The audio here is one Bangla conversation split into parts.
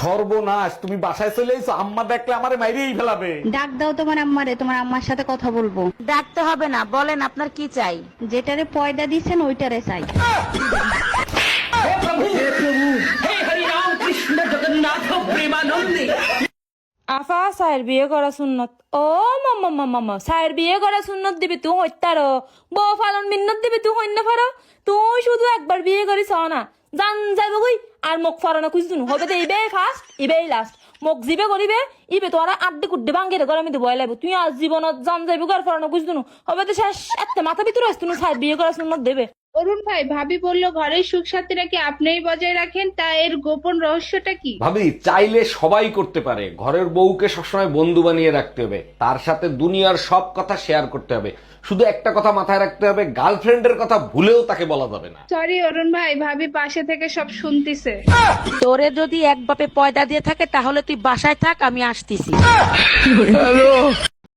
সর্বনাশ তুমি বাসায় চলে এসো আম্মা দেখলে আমারে মাইরেই ফেলাবে। ডাক দাও তোমার আম্মারে তোমার আম্মার সাথে কথা বলব। ডাকতে হবে না বলেন আপনার কি চাই? যেটারে পয়দা দিচ্ছেন ওইটারে চাই। আফা সায়ের বিয়ে করা সুন্নত। ও মাম্মা মাম্মা মাম্মা সায়ের বিয়ে করা সুন্নত দিবি তুই হত্যার বউ ফালন মিন্নত দিবি তুই হইন্য ফারো তুই শুধু একবার বিয়ে করিস না। জান যাইব কই? আর মোক ফরানো খুঁজ দিন। হবে তো ইবে ফার্স্ট ইবেই লাস্ট মোক জিবে করিবে ইবে তো আড্ডি কুড্ডি ভাঙ্গে রে গরমে বয় লাগবে। তুই আজ জীবনত জান যাইব আর ফরানো খুঁজ দিন। হবে তো শেষ। এত মাথা ভিতরে আসতুন সাহেব বিয়ে করার দেবে। অরুণ ভাই ভাবি বলল ঘরের সুখ শান্তিটা কি আপনিই বজায় রাখেন? তা এর গোপন রহস্যটা কি? ভাবি চাইলে সবাই করতে পারে। ঘরের বউকে সবসময় বন্ধু বানিয়ে রাখতে হবে। তার সাথে দুনিয়ার সব কথা শেয়ার করতে হবে। শুধু একটা কথা মাথায় রাখতে হবে গার্লফ্রেন্ডের কথা ভুলেও তাকে বলা যাবে না। সরি অরুণ ভাই ভাবি পাশে থেকে সব শুনতিছে। তোরে যদি এক বাপে পয়দা দিয়ে থাকে তাহলে তুই বাসায় থাক আমি আসতেছি।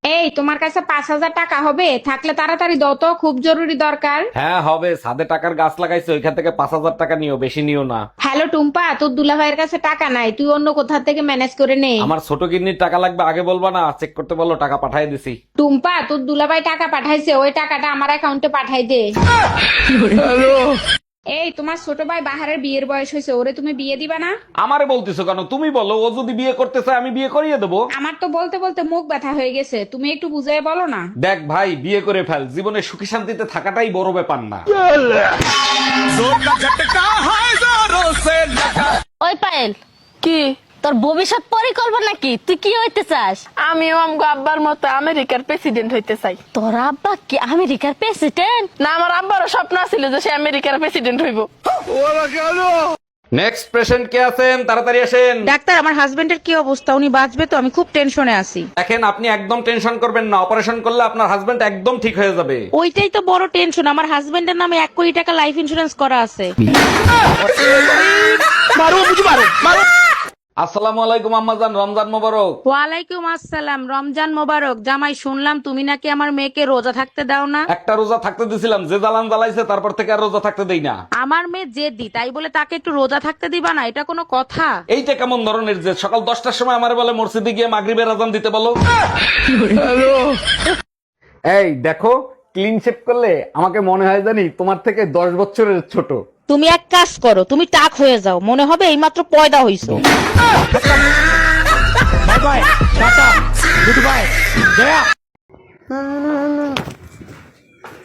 এই তোমার কাছে পাঁচ হাজার টাকা হবে? থাকলে তাড়াতাড়ি দাও তো খুব জরুরি দরকার। হ্যাঁ হবে। সাদে টাকার গাছ লাগাইছে ওইখান থেকে পাঁচ হাজার টাকা নিও বেশি নিও না। হ্যালো টুম্পা তোর দুলা ভাইয়ের কাছে টাকা নাই তুই অন্য কোথা থেকে ম্যানেজ করে নে। আমার ছোট কিডনির টাকা লাগবে আগে বলবা না চেক করতে বলো টাকা পাঠিয়ে দিছি। টুম্পা তোর দুলাভাই টাকা পাঠাইছে ওই টাকাটা আমার অ্যাকাউন্টে পাঠাই দে। এই তোমার ছোট ভাই বাহারের বিয়ের বয়স হয়েছে ওরে তুমি বিয়ে দিবা না? আমারে বলতেছো কেন? তুমি বলো ও যদি বিয়ে করতে চায় আমি বিয়ে করিয়ে দেবো। আমার তো বলতে বলতে মুখ ব্যথা হয়ে গেছে তুমি একটু বুঝাই বলো না। দেখ ভাই বিয়ে করে ফেল জীবনে সুখী শান্তিতে থাকাটাই বড় ব্যাপার না। ওই পায়েল। কি? তোর ভবিষ্যৎ পরিকল্পনা কি? তুই কি হইতে চাস? আমিও আমগো আব্বার মতো আমেরিকার প্রেসিডেন্ট হইতে চাই। তোর আব্বা কি আমেরিকার প্রেসিডেন্ট না আমার আব্বারও স্বপ্ন ছিল যে সে আমেরিকার প্রেসিডেন্ট হইব। নেক্সট পেশেন্ট কে আছেন? তাড়াতাড়ি আসেন। ডাক্তার আমার হাজবেন্ডের কি অবস্থা? উনি বাঁচবে তো? আমি খুব টেনশনে আছি। দেখেন আপনি একদম টেনশন করবেন না। অপারেশন করলে আপনার হাজবেন্ড একদম ঠিক হয়ে যাবে। ওইটাই তো বড় টেনশন আমার হাজবেন্ডের নামে এক কোটি টাকা লাইফ ইন্সুরেন্স করা আছে। আসসালামু আলাইকুম আম্মাজান রমজান মোবারক। ওয়ালাইকুম আসসালাম রমজান মোবারক। জামাই শুনলাম তুমি নাকি আমার মেয়েকে রোজা থাকতে দাও না? একটা রোজা থাকতে দিছিলাম যে জ্বালান জ্বালাইছে তারপর থেকে আর রোজা থাকতে দেই না। আমার মেয়ে জেদি তাই বলে তাকে একটু রোজা থাকতে দিবা না? এটা কোনো কথা? এইটা কেমন ধরনের যে সকাল দশটার সময় আমার বলে মসজিদে গিয়ে মাগরিবের আজান দিতে বলো? এই দেখো ক্লিন শেপ করলে আমাকে মনে হয় জানি তোমার থেকে দশ বছরের ছোট। তুমি এক কাজ করো তুমি টাক হয়ে যাও। মনে হবে এইমাত্র পয়দা হইছো।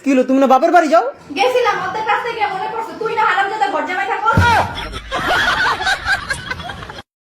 কি হলো তুমি না বাপের বাড়ি যাও? গেছিলাম ওদের রাস্তায় গিয়ে মনে পড়ছে। তুই না হারামজাদা ঘর জামাই